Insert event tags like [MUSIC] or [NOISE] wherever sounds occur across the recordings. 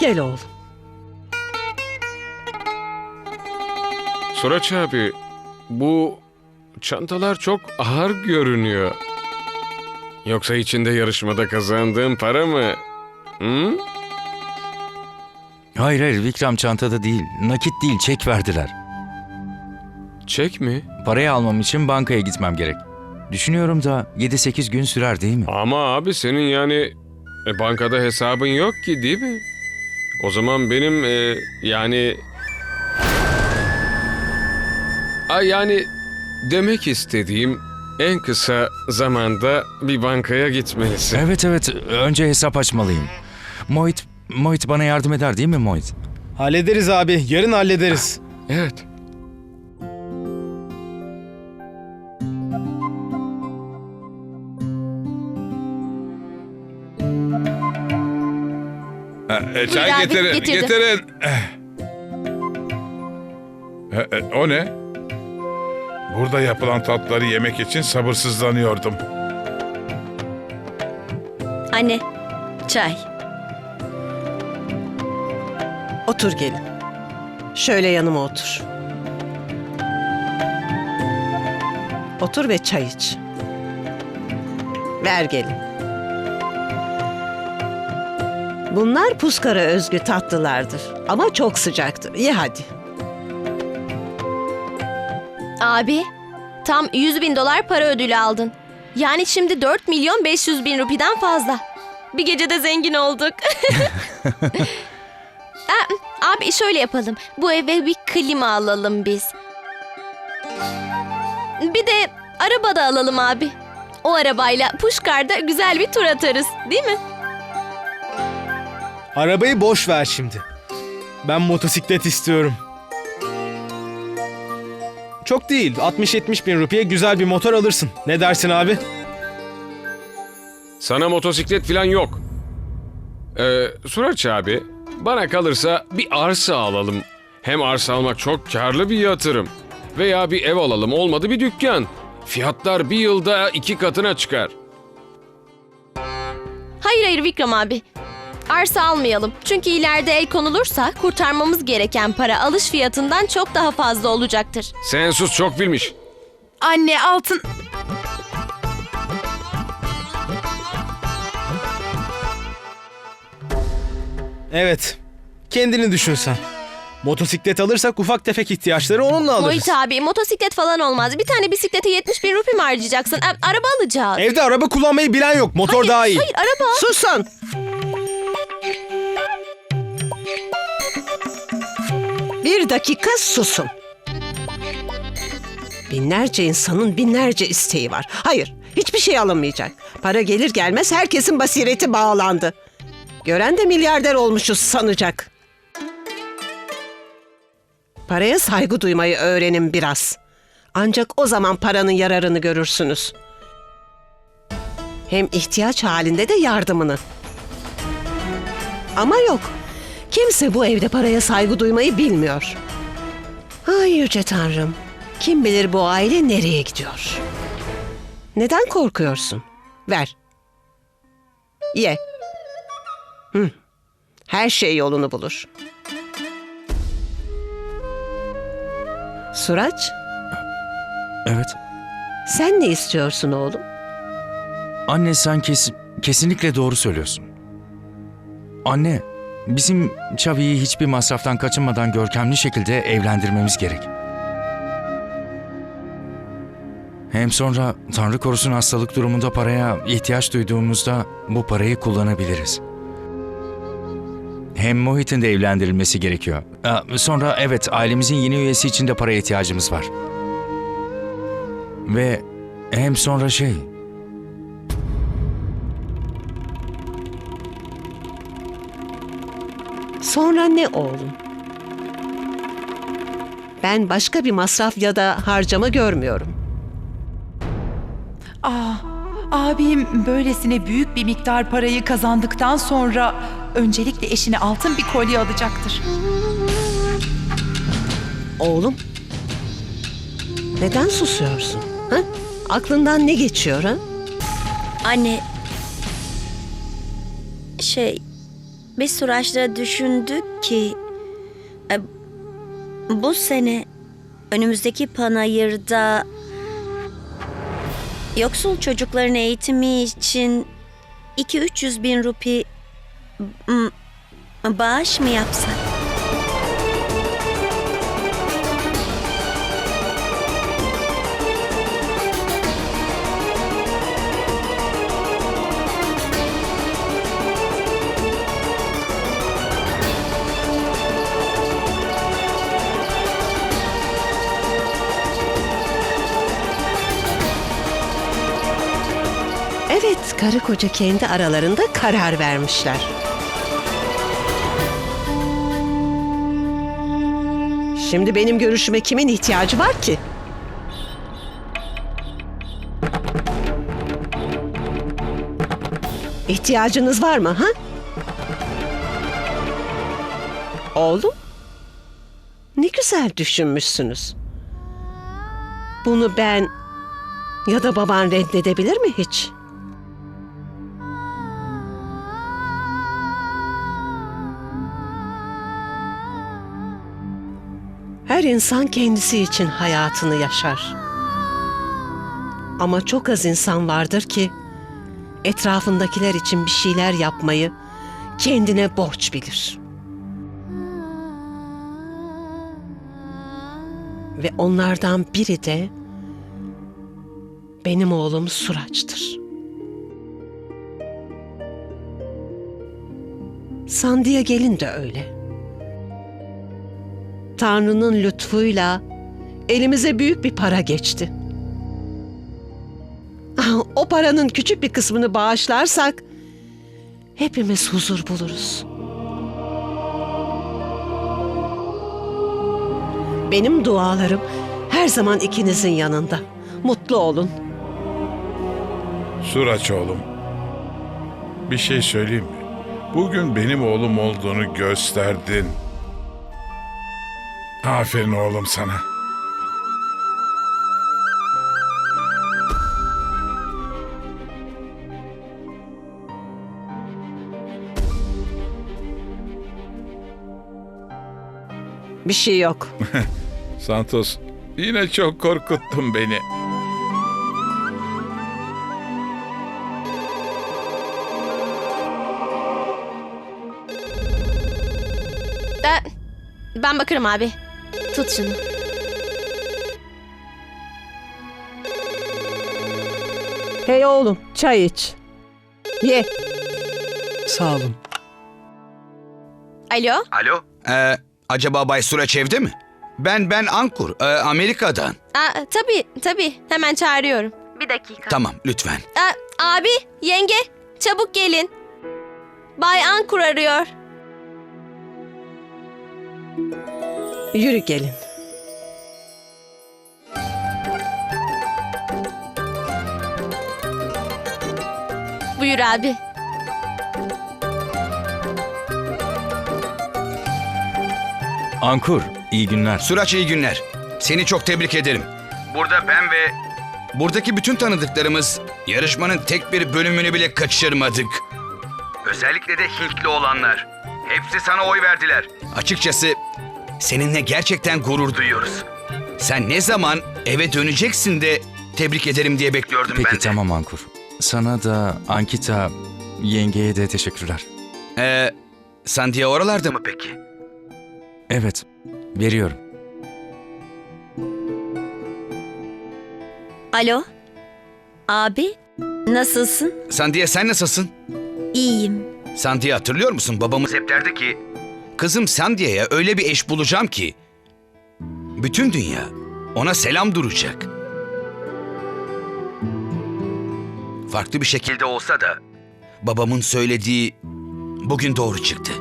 Gel oğlum. Suraç abi, bu çantalar çok ağır görünüyor. Yoksa içinde yarışmada kazandığım para mı? Hı? Hayır hayır Vikram çantada değil. Nakit değil çek verdiler. Çek mi? Parayı almam için bankaya gitmem gerek. Düşünüyorum da 7-8 gün sürer değil mi? Ama abi senin yani e, bankada hesabın yok ki değil mi? O zaman benim e, yani... Ay yani demek istediğim en kısa zamanda bir bankaya gitmelisin. Evet evet önce hesap açmalıyım. Mohit, Mohit bana yardım eder değil mi Mohit? Hallederiz abi. Yarın hallederiz. Evet. E, çay Buyur abi, getirin, getirdim. getirin. E, e, o ne? Burada yapılan tatları yemek için sabırsızlanıyordum. Anne, çay. Otur gelin. Şöyle yanıma otur. Otur ve çay iç. Ver gelin. Bunlar Puskar'a özgü tatlılardır. Ama çok sıcaktır. Ye hadi. Abi, tam 100 bin dolar para ödülü aldın. Yani şimdi 4 milyon 500 bin rupiden fazla. Bir gecede zengin olduk. [LAUGHS] [LAUGHS] Aa, abi şöyle yapalım. Bu eve bir klima alalım biz. Bir de araba da alalım abi. O arabayla Puşkar'da güzel bir tur atarız değil mi? Arabayı boş ver şimdi. Ben motosiklet istiyorum. Çok değil. 60-70 bin rupiye güzel bir motor alırsın. Ne dersin abi? Sana motosiklet falan yok. Ee, Suraç abi, bana kalırsa bir arsa alalım. Hem arsa almak çok karlı bir yatırım. Veya bir ev alalım, olmadı bir dükkan. Fiyatlar bir yılda iki katına çıkar. Hayır hayır Vikram abi. Arsa almayalım. Çünkü ileride el konulursa kurtarmamız gereken para alış fiyatından çok daha fazla olacaktır. Sen sus çok bilmiş. Anne altın... Evet. Kendini düşün sen. Motosiklet alırsak ufak tefek ihtiyaçları onunla alırız. Moit abi motosiklet falan olmaz. Bir tane bisiklete 70 bin rupi mi harcayacaksın? E, araba alacağız. Evde araba kullanmayı bilen yok. Motor daha iyi. Hayır araba. Susun! Bir dakika susun. Binlerce insanın binlerce isteği var. Hayır, hiçbir şey alınmayacak. Para gelir gelmez herkesin basireti bağlandı. Gören de milyarder olmuşuz sanacak. Paraya saygı duymayı öğrenin biraz. Ancak o zaman paranın yararını görürsünüz. Hem ihtiyaç halinde de yardımını. Ama yok. Kimse bu evde paraya saygı duymayı bilmiyor. Ay yüce tanrım. Kim bilir bu aile nereye gidiyor? Neden korkuyorsun? Ver. Ye. Hı. Her şey yolunu bulur. Suraç, Evet. sen ne istiyorsun oğlum? Anne sen kes, kesinlikle doğru söylüyorsun. Anne, bizim Çavi'yi hiçbir masraftan kaçınmadan görkemli şekilde evlendirmemiz gerek. Hem sonra Tanrı korusun hastalık durumunda paraya ihtiyaç duyduğumuzda bu parayı kullanabiliriz. Hem Mohit'in de evlendirilmesi gerekiyor. Sonra evet ailemizin yeni üyesi için de paraya ihtiyacımız var. Ve hem sonra şey... Sonra ne oğlum? Ben başka bir masraf ya da harcama görmüyorum. Ah, abim böylesine büyük bir miktar parayı kazandıktan sonra öncelikle eşine altın bir kolye alacaktır. Oğlum. Neden susuyorsun? Ha? Aklından ne geçiyor ha? Anne. Şey, Biz Suraç'la düşündük ki e, bu sene önümüzdeki panayırda yoksul çocukların eğitimi için 2-300 bin rupi bağış mı yapsak? Karı koca kendi aralarında karar vermişler. Şimdi benim görüşüme kimin ihtiyacı var ki? İhtiyacınız var mı ha? Oğlum? Ne güzel düşünmüşsünüz. Bunu ben ya da baban reddedebilir mi hiç? Her insan kendisi için hayatını yaşar. Ama çok az insan vardır ki etrafındakiler için bir şeyler yapmayı kendine borç bilir. Ve onlardan biri de benim oğlum Suraç'tır. Sandiye gelin de öyle. Tanrı'nın lütfuyla elimize büyük bir para geçti. [LAUGHS] O paranın küçük bir kısmını bağışlarsak hepimiz huzur buluruz. Benim dualarım her zaman ikinizin yanında. Mutlu olun. Suraç oğlum. Bir şey söyleyeyim mi? Bugün benim oğlum olduğunu gösterdin. Aferin oğlum sana. Bir şey yok. [LAUGHS] Santos, yine çok korkuttun beni. Ben bakarım abi. Tut şunu. Hey oğlum, çay iç. Ye. Sağ olun. Alo? Alo? Ee, acaba Bay Suraç evde mi? Ben ben Ankur, ee, Amerika'dan. Aa, tabii tabii. Hemen çağırıyorum. Bir dakika. Tamam, lütfen. Aa, abi, yenge, çabuk gelin. Bay Ankur arıyor. Yürü gelin. Buyur abi. Ankur, iyi günler. Suraç iyi günler. Seni çok tebrik ederim. Burada ben ve buradaki bütün tanıdıklarımız yarışmanın tek bir bölümünü bile kaçırmadık. Özellikle de Hintli olanlar. Hepsi sana oy verdiler. Açıkçası seninle gerçekten gurur duyuyoruz. Sen ne zaman eve döneceksin de tebrik ederim diye bekliyordum ben Peki de. tamam Ankur. Sana da Ankita yengeye de teşekkürler. Ee, Sandia oralarda mı peki? Evet, veriyorum. Alo? Abi, nasılsın? Sandia sen nasılsın? İyiyim. Sandia hatırlıyor musun? Babamız hep derdi ki... Kızım Sandia'ya öyle bir eş bulacağım ki... Bütün dünya ona selam duracak. Farklı bir şekilde olsa da... Babamın söylediği bugün doğru çıktı.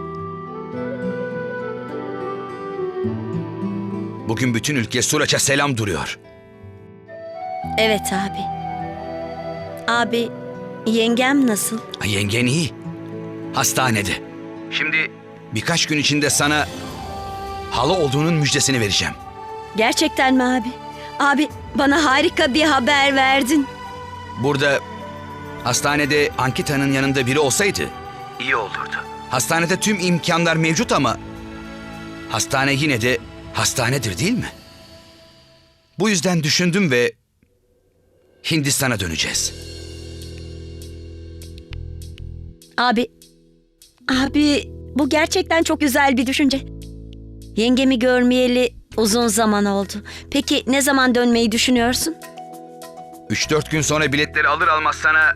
Bugün bütün ülke Suraç'a selam duruyor. Evet abi. Abi, yengem nasıl? Yengen iyi. Hastanede. Şimdi birkaç gün içinde sana hala olduğunun müjdesini vereceğim. Gerçekten mi abi? Abi, bana harika bir haber verdin. Burada hastanede Ankita'nın yanında biri olsaydı iyi olurdu. Hastanede tüm imkanlar mevcut ama hastane yine de hastanedir değil mi? Bu yüzden düşündüm ve Hindistan'a döneceğiz. Abi, abi bu gerçekten çok güzel bir düşünce. Yengemi görmeyeli uzun zaman oldu. Peki ne zaman dönmeyi düşünüyorsun? 3-4 gün sonra biletleri alır almaz sana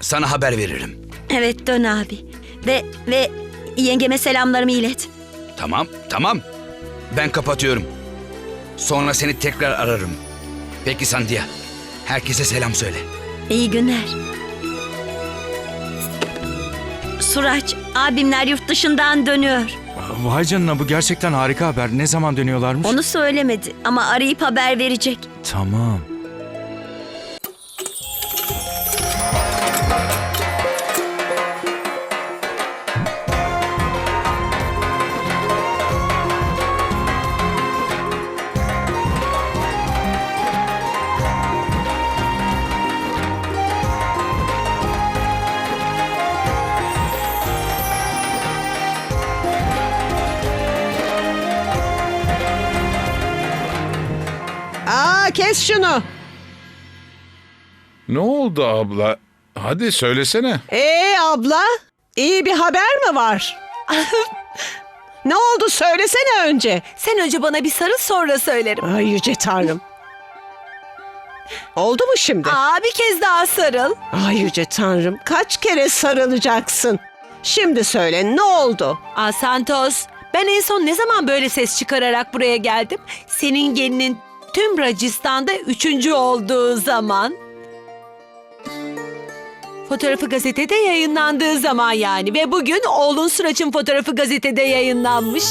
sana haber veririm. Evet dön abi. Ve ve yengeme selamlarımı ilet. Tamam, tamam. Ben kapatıyorum. Sonra seni tekrar ararım. Peki Sandia. Herkese selam söyle. İyi günler. Suraç, abimler yurt dışından dönüyor. Vay canına bu gerçekten harika haber. Ne zaman dönüyorlarmış? Onu söylemedi ama arayıp haber verecek. Tamam. Kes şunu. Ne oldu abla? Hadi söylesene. Ee abla, iyi bir haber mi var? [LAUGHS] ne oldu söylesene önce. Sen önce bana bir sarıl sonra söylerim. Ay yüce tanrım. Oldu mu şimdi? Aa bir kez daha sarıl. Ay yüce tanrım kaç kere sarılacaksın? Şimdi söyle ne oldu? Aa Santos, ben en son ne zaman böyle ses çıkararak buraya geldim? Senin gelinin tüm Racistan'da üçüncü olduğu zaman. Fotoğrafı gazetede yayınlandığı zaman yani. Ve bugün oğlun Sıraç'ın fotoğrafı gazetede yayınlanmış.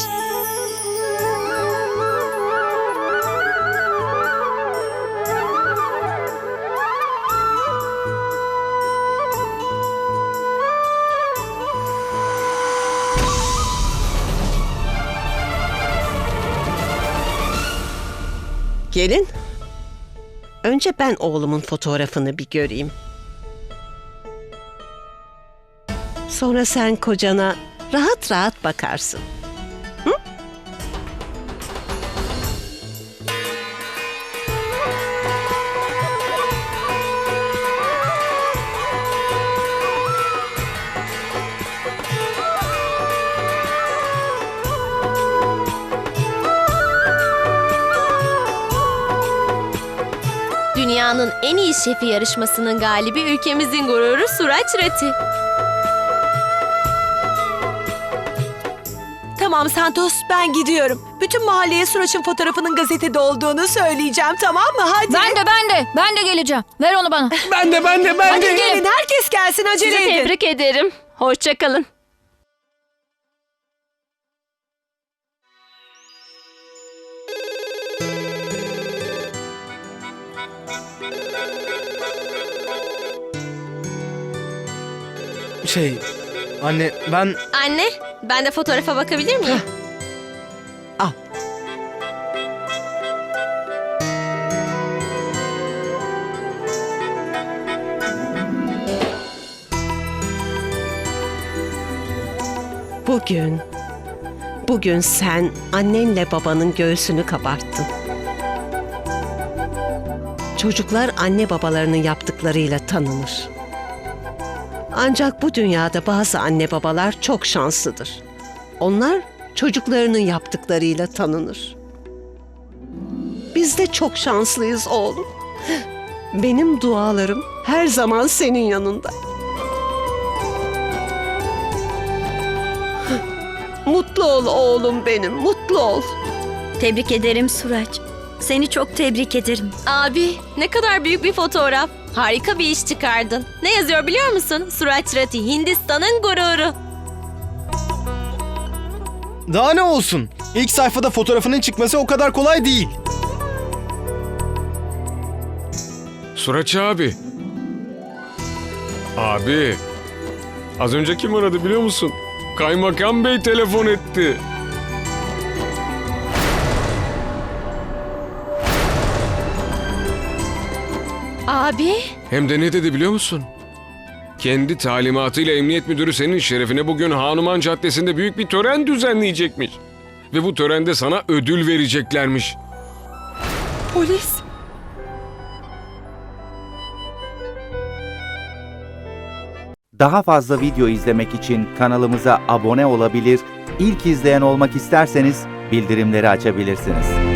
Gelin. Önce ben oğlumun fotoğrafını bir göreyim. Sonra sen kocana rahat rahat bakarsın. Dünyanın en iyi şefi yarışmasının galibi ülkemizin gururu Suraç Rati. Tamam Santos ben gidiyorum. Bütün mahalleye Sıraç'ın fotoğrafının gazetede olduğunu söyleyeceğim tamam mı? Hadi. Ben de ben de ben de geleceğim. Ver onu bana. Ben de ben de ben Hadi de. gelin herkes gelsin acele Sizi edin. tebrik ederim. Hoşçakalın. Şey anne ben Anne, ben de fotoğrafa bakabilir miyim? Al. Bugün, bugün sen annenle babanın göğsünü kabarttın. Çocuklar anne babalarının yaptıklarıyla tanınır. Ancak bu dünyada bazı anne babalar çok şanslıdır. Onlar çocuklarının yaptıklarıyla tanınır. Biz de çok şanslıyız oğlum. Benim dualarım her zaman senin yanında. Mutlu ol oğlum benim, mutlu ol. Tebrik ederim Suraç. Seni çok tebrik ederim. Abi, ne kadar büyük bir fotoğraf. Harika bir iş çıkardın. Ne yazıyor biliyor musun? Suraç Rati, Hindistan'ın gururu. daha ne olsun? İlk sayfada fotoğrafının çıkması o kadar kolay değil. Suraç abi. Abi. Az önce kim aradı biliyor musun? Kaymakam Bey telefon etti. Abi, Hem de ne dedi biliyor musun? Kendi talimatıyla emniyet müdürü senin şerefine bugün Hanuman Caddesi'nde büyük bir tören düzenleyecekmiş. Ve bu törende sana ödül vereceklermiş. Polis. Daha fazla video izlemek için kanalımıza abone olabilir, ilk izleyen olmak isterseniz bildirimleri açabilirsiniz.